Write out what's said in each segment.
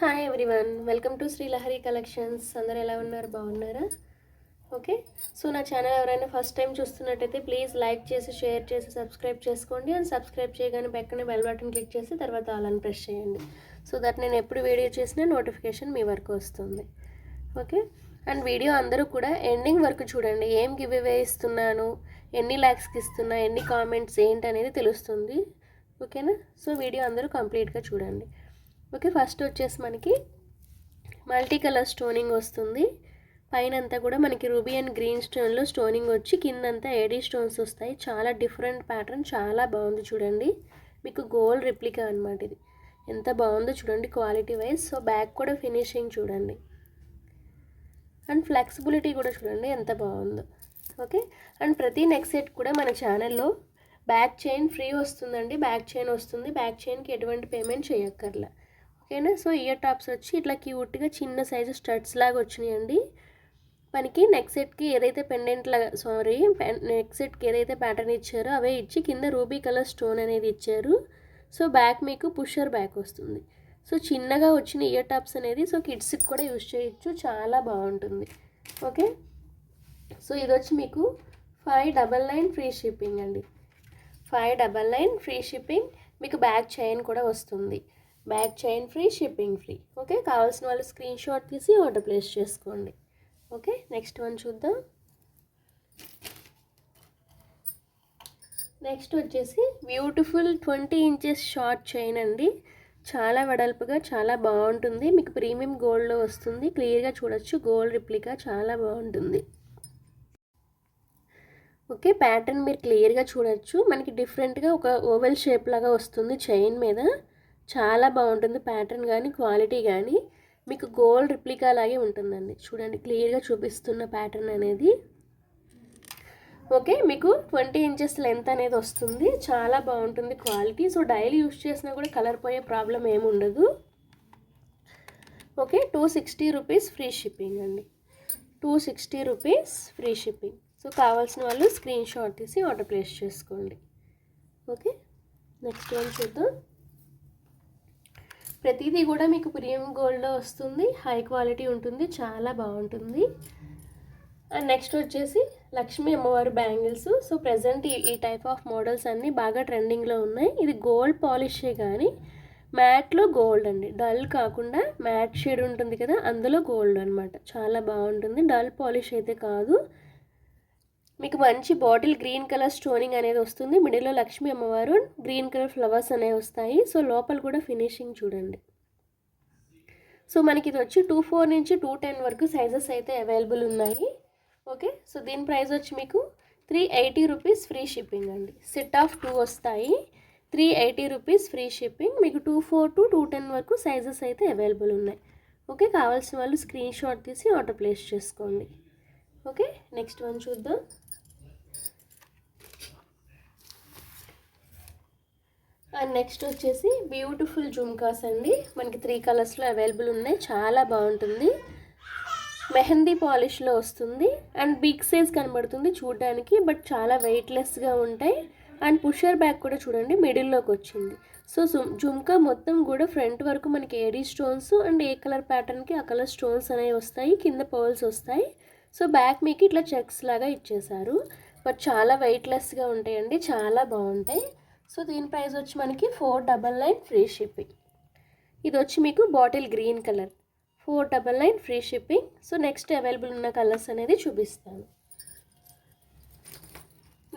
Hi everyone welcome to Srilahari collections అందరు ఎలా ఉన్నారు? బాగున్నారా? ఓకే సో నా ఛానల్ ఎవరైనా ఫస్ట్ టైం చూస్తున్నట్టయితే ప్లీజ్ లైక్ చేసి షేర్ చేసి సబ్స్క్రైబ్ చేసుకోండి. అండ్ సబ్స్క్రైబ్ చేయగానే పక్కనే బెల్ బటన్ క్లిక్ చేసి తర్వాత ఆలని ప్రెస్ చేయండి. సో దట్ నేను ఎప్పుడు వీడియో చేసినా నోటిఫికేషన్ మీ వరకు వస్తుంది. ఓకే అండ్ వీడియో అందరూ కూడా ఎండింగ్ వరకు చూడండి. ఏం గివ్ అవే ఇస్తున్నాను? ఎన్ని ల్యాక్స్కి ఇస్తున్నా? ఎన్ని కామెంట్స్ ఏంటి అనేది తెలుస్తుంది ఓకేనా సో వీడియో అందరూ కంప్లీట్గా చూడండి. ఓకే ఫస్ట్ వచ్చేసి మనకి మల్టీ కలర్ స్టోనింగ్ వస్తుంది. పైన అంతా కూడా మనకి రూబీ అండ్ గ్రీన్ స్టోన్లో స్టోనింగ్ వచ్చి కిందంతా ఏడీ స్టోన్స్ వస్తాయి. చాలా డిఫరెంట్ ప్యాటర్న్ చాలా బాగుంది చూడండి. మీకు గోల్డ్ రిప్లికా అనమాట ఇది. ఎంత బాగుందో చూడండి క్వాలిటీ వైజ్. సో బ్యాక్ కూడా ఫినిషింగ్ చూడండి. అండ్ ఫ్లెక్సిబిలిటీ కూడా చూడండి ఎంత బాగుందో. ఓకే అండ్ ప్రతి నెక్స్ట్ సెట్ కూడా మన ఛానల్లో బ్యాక్ చైన్ ఫ్రీ వస్తుందండి. బ్యాక్ చైన్ వస్తుంది. బ్యాక్ చైన్కి ఎటువంటి పేమెంట్ చేయక్కర్లా. ఓకేనా? సో ఇయర్ టాప్స్ వచ్చి ఇట్లా క్యూట్గా చిన్న సైజు స్టడ్స్ లాగా వచ్చినాయండి. మనకి నెక్ సెట్కి ఏదైతే పెండెంట్ లాగా సారీ నెక్ సెట్కి ఏదైతే ప్యాటర్న్ ఇచ్చారో అవే ఇచ్చి కింద రూబీ కలర్ స్టోన్ అనేది ఇచ్చారు. సో బ్యాక్ మీకు పుషర్ బ్యాక్ వస్తుంది. సో చిన్నగా వచ్చిన ఇయర్ టాప్స్ అనేది సో కిడ్స్కి కూడా యూజ్ చేయొచ్చు. చాలా బాగుంటుంది. ఓకే? సో ఇది వచ్చి మీకు five double nine free shipping అండి. Five double nine free shipping మీకు బ్యాక్ చైన్ కూడా వస్తుంది. Back chain free shipping free. Okay? కావాల్సిన వాళ్ళు స్క్రీన్ షాట్ తీసి ఆర్డర్ ప్లేస్ చేసుకోండి. ఓకే? నెక్స్ట్ వన్ చూద్దాం. నెక్స్ట్ వచ్చేసి beautiful twenty inches short chain అండి. చాలా వెడల్పుగా చాలా బాగుంటుంది. మీకు ప్రీమియం గోల్డ్లో వస్తుంది. క్లియర్గా చూడొచ్చు. గోల్డ్ రిప్లికా చాలా బాగుంటుంది. ఓకే? ప్యాటర్న్ మీరు క్లియర్గా చూడొచ్చు. మనకి డిఫరెంట్గా ఒక ఓవెల్ షేప్ లాగా వస్తుంది చైన్ మీద. చాలా బాగుంటుంది ప్యాటర్న్ కానీ క్వాలిటీ కానీ మీకు గోల్డ్ రిప్లికా లాగే ఉంటుందండి. చూడండి క్లియర్గా చూపిస్తున్న ప్యాటర్న్ అనేది. ఓకే మీకు ట్వంటీ ఇంచెస్ లెంత్ అనేది వస్తుంది. చాలా బాగుంటుంది క్వాలిటీ సో డైలీ యూస్ చేసినా కూడా కలర్ పోయే ప్రాబ్లం ఏమి ఉండదు. Okay two sixty rupees free shipping అండి. Two sixty rupees free shipping so కావాల్సిన వాళ్ళు స్క్రీన్ షాట్ తీసి ఆర్డర్ ప్లేస్ చేసుకోండి. ఓకే నెక్స్ట్ వన్ చూద్దాం. ప్రతిదీ కూడా మీకు ప్రీమియం గోల్డ్లో వస్తుంది. హై క్వాలిటీ ఉంటుంది. చాలా బాగుంటుంది. అండ్ నెక్స్ట్ వచ్చేసి లక్ష్మీ అమ్మవారి బ్యాంగిల్స్. సో ప్రజెంట్ ఈ టైప్ ఆఫ్ మోడల్స్ అన్నీ బాగా ట్రెండింగ్లో ఉన్నాయి. ఇది గోల్డ్ పాలిషే కానీ మ్యాట్లో గోల్డ్ అండి. డల్ కాకుండా మ్యాట్ షేడ్ ఉంటుంది కదా అందులో గోల్డ్ అనమాట చాలా బాగుంటుంది. డల్ పాలిష్ అయితే కాదు. మీకు మంచి బాటిల్ గ్రీన్ కలర్ స్టోనింగ్ అనేది వస్తుంది. మిడిల్లో లక్ష్మీ అమ్మవారు గ్రీన్ కలర్ ఫ్లవర్స్ అనేవి వస్తాయి. సో లోపల కూడా ఫినిషింగ్ చూడండి. సో మనకి ఇది వచ్చి టూ ఫోర్ నుంచి టూ టెన్ వరకు సైజెస్ అయితే అవైలబుల్ ఉన్నాయి. ఓకే? సో దీని ప్రైస్ వచ్చి మీకు three eighty rupees free shipping అండి. సెట్ ఆఫ్ టూ వస్తాయి. Three eighty rupees free shipping. మీకు two four to two ten వరకు సైజెస్ అయితే అవైలబుల్ ఉన్నాయి. ఓకే? కావాల్సిన వాళ్ళు స్క్రీన్ షాట్ తీసి ఆర్డర్ ప్లేస్ చేసుకోండి. ఓకే? నెక్స్ట్ వన్ చూద్దాం. అండ్ నెక్స్ట్ వచ్చేసి బ్యూటిఫుల్ జుమ్కాస్ అండి. మనకి త్రీ కలర్స్లో అవైలబుల్ ఉన్నాయి. చాలా బాగుంటుంది. మెహందీ పాలిష్లో వస్తుంది. అండ్ బిగ్ సైజ్ కనబడుతుంది చూడడానికి బట్ చాలా వెయిట్లెస్గా ఉంటాయి. అండ్ పుషర్ బ్యాగ్ కూడా చూడండి మిడిల్లోకి వచ్చింది. సో జుమ్కా మొత్తం కూడా ఫ్రంట్ వరకు మనకి ఏడీ స్టోన్స్ అండ్ ఏ కలర్ ప్యాటర్న్కి ఆ కలర్ స్టోన్స్ అనేవి వస్తాయి. కింద పర్ల్స్ వస్తాయి. సో బ్యాక్ మీకు ఇట్లా చెక్స్ లాగా ఇచ్చేశారు. బట్ చాలా వెయిట్లెస్గా ఉంటాయండి. చాలా బాగుంటాయి. సో దీని ప్రైస్ వచ్చి మనకి four double nine free shipping. ఇది వచ్చి మీకు bottle green colour. Four double nine free shipping. So next available ఉన్న కలర్స్ అనేది చూపిస్తాను.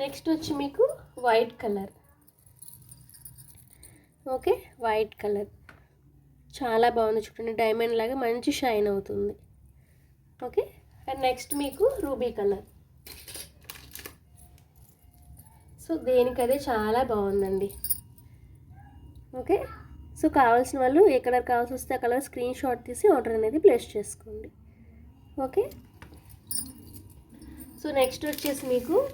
నెక్స్ట్ వచ్చి మీకు white colour. Okay white colour. చాలా బాగుంది చూడండి డైమండ్ లాగా మంచి షైన్ అవుతుంది. ఓకే అండ్ నెక్స్ట్ మీకు రూబీ కలర్. సో దేనికదే చాలా బాగుందండి. ఓకే? సో కావాల్సిన వాళ్ళు ఏ కలర్ కావాల్సి వస్తే ఆ కలర్ స్క్రీన్ షాట్ తీసి ఆర్డర్ అనేది ప్లేస్ చేసుకోండి. ఓకే? సో నెక్స్ట్ వచ్చేసి మీకు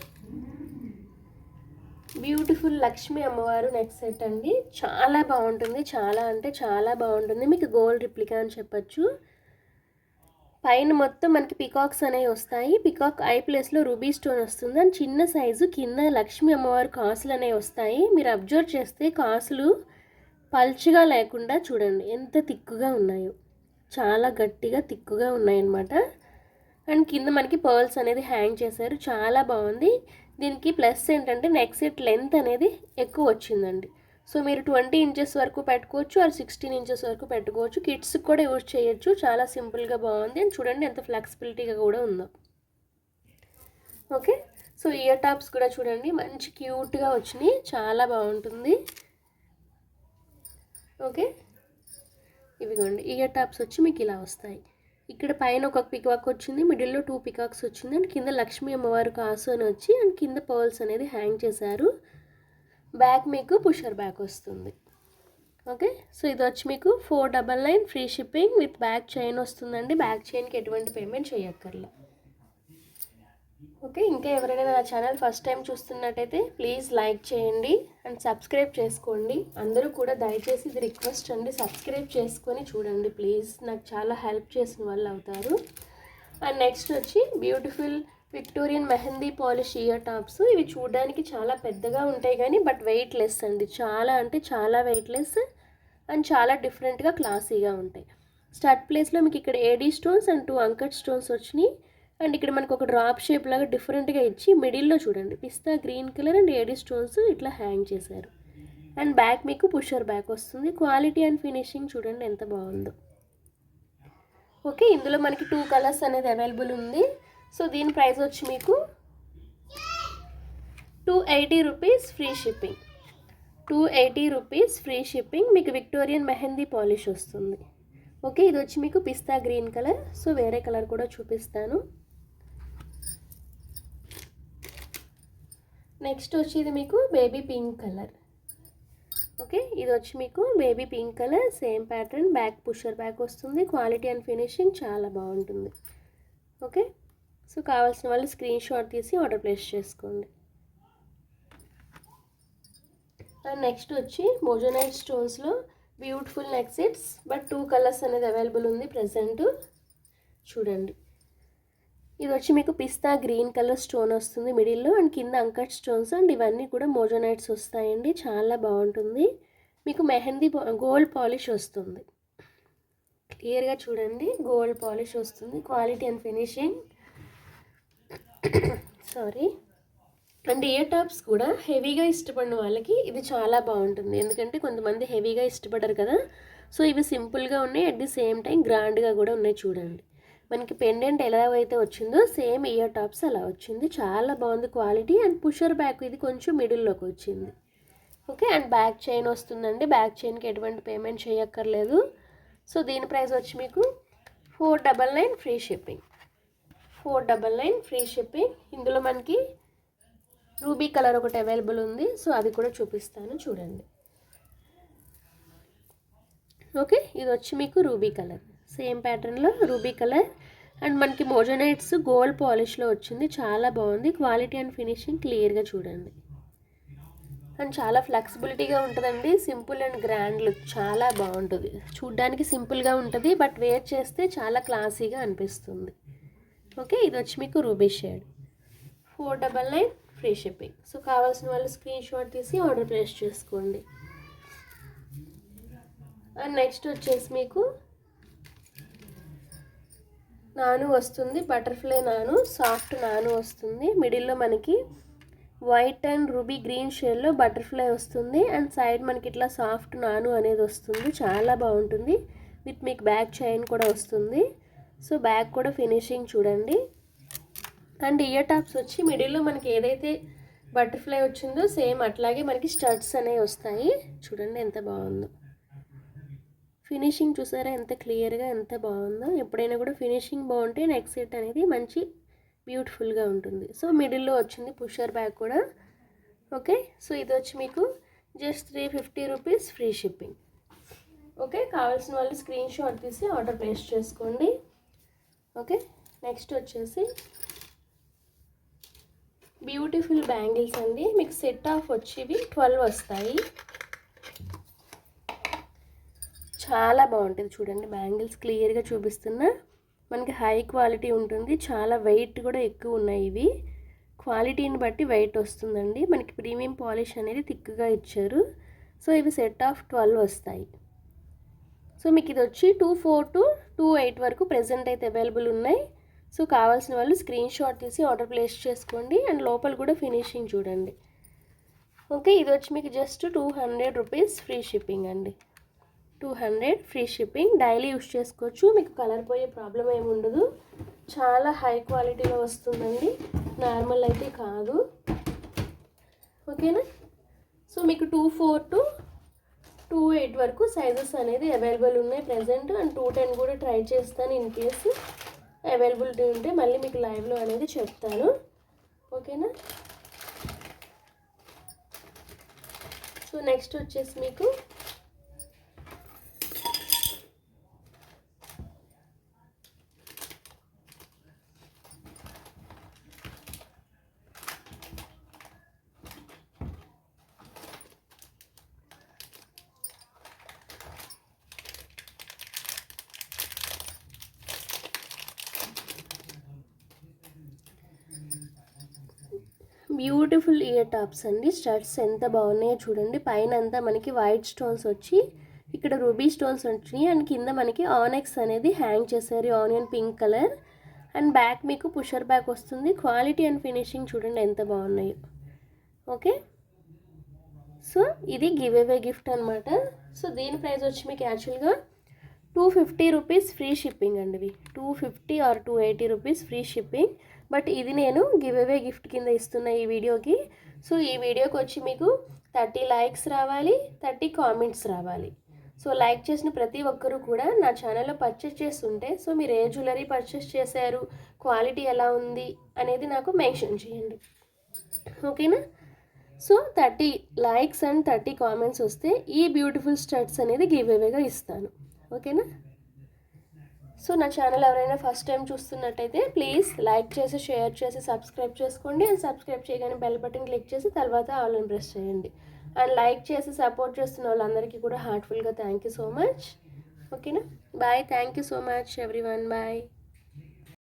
బ్యూటిఫుల్ లక్ష్మీ అమ్మవారు నెక్స్ట్ సెట్ అండి. చాలా బాగుంటుంది. చాలా అంటే చాలా బాగుంటుంది. మీకు గోల్డ్ రిప్లికా అని చెప్పచ్చు. పైన మొత్తం మనకి పికాక్స్ అనేవి వస్తాయి. పికాక్ ఐ ప్లేస్లో రూబీ స్టోన్ వస్తుంది. అండ్ చిన్న సైజు కింద లక్ష్మీ అమ్మవారి కాసులు అనేవి వస్తాయి. మీరు అబ్జర్వ్ చేస్తే కాసులు పల్చగా లేకుండా చూడండి. ఎంత తిక్కుగా ఉన్నాయో. చాలా గట్టిగా తిక్కుగా ఉన్నాయన్నమాట. అండ్ కింద మనకి పర్ల్స్ అనేది హ్యాంగ్ చేశారు. చాలా బాగుంది. దీనికి ప్లస్ ఏంటంటే నెక్ సెట్ లెంత్ అనేది ఎక్కువ వచ్చిందండి. సో మీరు ట్వంటీ ఇంచెస్ వరకు పెట్టుకోవచ్చు ఆర్ సిక్స్టీన్ ఇంచెస్ వరకు పెట్టుకోవచ్చు. కిడ్స్కి కూడా యూజ్ చేయొచ్చు. చాలా సింపుల్గా బాగుంది. అండ్ చూడండి ఎంత ఫ్లెక్సిబిలిటీగా కూడా ఉందో. ఓకే? సో ఇయర్ టాప్స్ కూడా చూడండి. మంచి క్యూట్గా వచ్చినాయి. చాలా బాగుంటుంది. ఓకే? ఇవిగోండి. ఇయర్ టాప్స్ వచ్చి మీకు ఇలా వస్తాయి. ఇక్కడ పైన ఒక పికాక్ వచ్చింది. మిడిల్లో టూ పికాక్స్ వచ్చింది. అండ్ కింద లక్ష్మీ అమ్మవారు కాసు అని వచ్చి అండ్ కింద పర్ల్స్ అనేది హ్యాంగ్ చేశారు. బ్యాక్ మీకు పుషర్ బ్యాక్ వస్తుంది. ఓకే? సో ఇది వచ్చి మీకు four double nine free shipping with back chain వస్తుందండి. బ్యాక్ చైన్కి ఎటువంటి పేమెంట్ చేయక్కర్లే. ఓకే? ఇంకా ఎవరైనా నా ఛానల్ ఫస్ట్ టైం చూస్తున్నట్టయితే ప్లీజ్ లైక్ చేయండి అండ్ సబ్స్క్రైబ్ చేసుకోండి. అందరూ కూడా దయచేసి ఇది రిక్వెస్ట్ అండి. సబ్స్క్రైబ్ చేసుకొని చూడండి ప్లీజ్. నాకు చాలా హెల్ప్ చేసిన వాళ్ళు అవుతారు. అండ్ నెక్స్ట్ వచ్చి beautiful Victorian mehndi polish ear tops. ఇవి చూడడానికి చాలా పెద్దగా ఉంటాయి కానీ బట్ వెయిట్ లెస్ అండి. చాలా అంటే చాలా వెయిట్ లెస్ అండ్ చాలా డిఫరెంట్గా క్లాసీగా ఉంటాయి. స్టార్ట్ ప్లేస్లో మీకు ఇక్కడ AD stones and two uncut stones వచ్చినాయి. అండ్ ఇక్కడ మనకు ఒక డ్రాప్ షేప్ లాగా డిఫరెంట్గా ఇచ్చి మిడిల్లో చూడండి. Pista green colour and AD stones ఇట్లా హ్యాంగ్ చేశారు. అండ్ బ్యాక్ మీకు పుషర్ బ్యాక్ వస్తుంది. క్వాలిటీ అండ్ ఫినిషింగ్ చూడండి ఎంత బాగుందో. ఓకే ఇందులో మనకి టూ కలర్స్ అనేది అవైలబుల్ ఉంది. సో దీని ప్రైస్ వచ్చి మీకు two eighty rupees free shipping. Two eighty rupees free shipping. మీకు విక్టోరియన్ మెహందీ పాలిష్ వస్తుంది. ఓకే ఇది వచ్చి మీకు పిస్తా గ్రీన్ కలర్. సో వేరే కలర్ కూడా చూపిస్తాను. నెక్స్ట్ వచ్చి ఇది మీకు బేబీ పింక్ కలర్. ఓకే ఇది వచ్చి మీకు baby pink colour. Same pattern back pusher back వస్తుంది. క్వాలిటీ అండ్ ఫినిషింగ్ చాలా బాగుంటుంది. ఓకే సో కావాల్సిన వాళ్ళు స్క్రీన్ షాట్ తీసి ఆర్డర్ ప్లేస్ చేసుకోండి. అండ్ నెక్స్ట్ వచ్చి moissanite స్టోన్స్లో beautiful neck sets but two colours అనేది అవైలబుల్ ఉంది ప్రజెంట్ చూడండి. ఇది వచ్చి మీకు పిస్తా గ్రీన్ కలర్ స్టోన్ వస్తుంది మిడిల్లో అండ్ కింద అంకట్ స్టోన్స్ అండ్ ఇవన్నీ కూడా మోజోనైట్స్ వస్తాయండి. చాలా బాగుంటుంది. మీకు మెహందీ గోల్డ్ పాలిష్ వస్తుంది. క్లియర్గా చూడండి. గోల్డ్ పాలిష్ వస్తుంది. Quality and finishing. Sorry and ear tops కూడా హెవీగా ఇష్టపడిన వాళ్ళకి ఇది చాలా బాగుంటుంది. ఎందుకంటే కొంతమంది హెవీగా ఇష్టపడరు కదా. సో ఇవి సింపుల్గా ఉన్నాయి. అట్ ది సేమ్ టైం గ్రాండ్గా కూడా ఉన్నాయి చూడండి. మనకి పెండెంట్ ఎలా అయితే వచ్చిందో సేమ్ ఇయర్ టాప్స్ అలా వచ్చింది. చాలా బాగుంది క్వాలిటీ అండ్ పుషర్ బ్యాక్ ఇది కొంచెం మిడిల్లోకి వచ్చింది. ఓకే అండ్ బ్యాక్ చైన్ వస్తుందండి. బ్యాక్ చైన్కి ఎటువంటి పేమెంట్ చేయక్కర్లేదు. సో దీని ప్రైస్ వచ్చి మీకు four double nine free shipping four double nine free shipping. ఇందులో మనకి రూబీ కలర్ ఒకటి అవైలబుల్ ఉంది. సో అది కూడా చూపిస్తాను. చూడండి. ఓకే ఇది వచ్చి మీకు రూబీ కలర్. సేమ్ ప్యాటర్న్లో రూబీ కలర్. అండ్ మనకి మోజనైట్స్ గోల్డ్ పాలిష్లో వచ్చింది. చాలా బాగుంది. క్వాలిటీ అండ్ ఫినిషింగ్ క్లియర్గా చూడండి. అండ్ చాలా ఫ్లెక్సిబిలిటీగా ఉంటుందండి. Simple and grand look. చాలా బాగుంటుంది. చూడ్డానికి సింపుల్గా ఉంటుంది. బట్ వేర్ చేస్తే చాలా క్లాసీగా అనిపిస్తుంది. ఓకే ఇది వచ్చి మీకు ruby shade. Four double nine free shipping so కావాల్సిన వాళ్ళు స్క్రీన్ షాట్ తీసి ఆర్డర్ ప్లేస్ చేసుకోండి. అండ్ నెక్స్ట్ వచ్చేసి మీకు నాను వస్తుంది బటర్ఫ్లై నాను సాఫ్ట్ నాను వస్తుంది. మిడిల్లో మనకి వైట్ అండ్ రూబీ గ్రీన్ షేడ్లో బటర్ఫ్లై వస్తుంది. అండ్ సైడ్ మనకి ఇట్లా సాఫ్ట్ నాను అనేది వస్తుంది. చాలా బాగుంటుంది. విత్ మీకు బ్యాక్ చైన్ కూడా వస్తుంది. సో బ్యాక్ కూడా ఫినిషింగ్ చూడండి. అండ్ ఇయర్ టాప్స్ వచ్చి మిడిల్లో మనకి ఏదైతే బటర్ఫ్లై వచ్చిందో సేమ్ అట్లాగే మనకి స్టడ్స్ అనేవి వస్తాయి. చూడండి ఎంత బాగుందో. ఫినిషింగ్ చూసారా ఎంత క్లియర్గా ఎంత బాగుందో. ఎప్పుడైనా కూడా ఫినిషింగ్ బాగుంటే నెక్ సెట్ అనేది మంచి బ్యూటిఫుల్గా ఉంటుంది. సో మిడిల్లో వచ్చింది పుషర్ బ్యాగ్ కూడా. ఓకే? సో ఇది వచ్చి మీకు just three fifty rupees free shipping. Okay? కావాల్సిన వాళ్ళు స్క్రీన్ షాట్ తీసి ఆర్డర్ ప్లేస్ చేసుకోండి. ఓకే? నెక్స్ట్ వచ్చేసి బ్యూటిఫుల్ బ్యాంగిల్స్ అండి. మీకు సెట్ ఆఫ్ వచ్చేవి ట్వెల్వ్ వస్తాయి. చాలా బాగుంటుంది చూడండి బ్యాంగిల్స్ క్లియర్గా చూపిస్తున్నా. మనకి హై క్వాలిటీ ఉంటుంది. చాలా వెయిట్ కూడా ఎక్కువ ఉన్నాయి ఇవి. క్వాలిటీని బట్టి వెయిట్ వస్తుందండి. మనకి ప్రీమియం పాలిష్ అనేది థిక్గా ఇచ్చారు. సో ఇవి సెట్ ఆఫ్ ట్వెల్వ్ వస్తాయి. సో మీకు ఇది వచ్చి two four to two eight వరకు ప్రెజెంట్ అయితే అవైలబుల్ ఉన్నాయి. సో కావాల్సిన వాళ్ళు స్క్రీన్ షాట్ తీసి ఆర్డర్ ప్లేస్ చేసుకోండి. అండ్ లోపల కూడా ఫినిషింగ్ చూడండి. ఓకే ఇది వచ్చి మీకు just two hundred rupees free shipping అండి. Two hundred free shipping. Daily use చేసుకోవచ్చు. మీకు కలర్ పోయే ప్రాబ్లం ఏమి ఉండదు. చాలా హై క్వాలిటీలో వస్తుందండి. నార్మల్ అయితే కాదు. ఓకేనా? సో మీకు two four to two eight వరకు సైజెస్ అనేది అవైలబుల్ ఉన్నాయి ప్రజెంట్ అండ్ టూ టెన్ కూడా ట్రై చేస్తాను ఇన్ కేసు అవైలబిలిటీ ఉంటే మళ్ళీ మీకు లైవ్లో అనేది చెప్తాను. ఓకేనా? సో నెక్స్ట్ వచ్చేసి మీకు బ్యూటిఫుల్ ఇయర్ టాప్స్ అండి. స్టడ్స్ ఎంత బాగున్నాయో చూడండి. పైన అంతా మనకి వైట్ స్టోన్స్ వచ్చి ఇక్కడ రూబీ స్టోన్స్ వచ్చినాయి. అండ్ కింద మనకి ఆనెక్స్ అనేది హ్యాంగ్ చేశారు. Onion pink colour. And back మీకు పుషర్ బ్యాక్ వస్తుంది. క్వాలిటీ అండ్ ఫినిషింగ్ చూడండి ఎంత బాగున్నాయో. ఓకే? సో ఇది గివ్ అవే గిఫ్ట్ అనమాట సో దీని ప్రైస్ వచ్చి మీకు యాక్చువల్గా two fifty rupees free shipping అండి two fifty or two eighty rupees free shipping. But ఇది నేను గివ్ అవే గిఫ్ట్ కింద ఇస్తున్న ఈ వీడియోకి. సో ఈ వీడియోకి వచ్చి మీకు థర్టీ లైక్స్ రావాలి థర్టీ కామెంట్స్ రావాలి. సో లైక్ చేసిన ప్రతి ఒక్కరూ కూడా నా ఛానల్లో పర్చేస్ చేస్తుంటే సో మీరు ఏ జ్యువెలరీ పర్చేస్ చేశారు క్వాలిటీ ఎలా ఉంది అనేది నాకు మెన్షన్ చేయండి. ఓకేనా? So thirty likes and thirty comments వస్తే ఈ బ్యూటిఫుల్ స్టడ్స్ అనేది గివ్ అవేగా ఇస్తాను. ఓకేనా? సో నా ఛానల్ ఎవరైనా ఫస్ట్ టైం చూస్తున్నట్టయితే ప్లీజ్ లైక్ చేసి షేర్ చేసి సబ్స్క్రైబ్ చేసుకోండి. అండ్ సబ్స్క్రైబ్ చేయగానే బెల్ బటన్ క్లిక్ చేసి తర్వాత ఆల్ ప్రెస్ చేయండి. అండ్ లైక్ చేసి సపోర్ట్ చేస్తున్న వాళ్ళందరికీ కూడా హార్ట్ఫుల్గా థ్యాంక్ యూ సో మచ్ ఓకేనా bye thank you so much everyone bye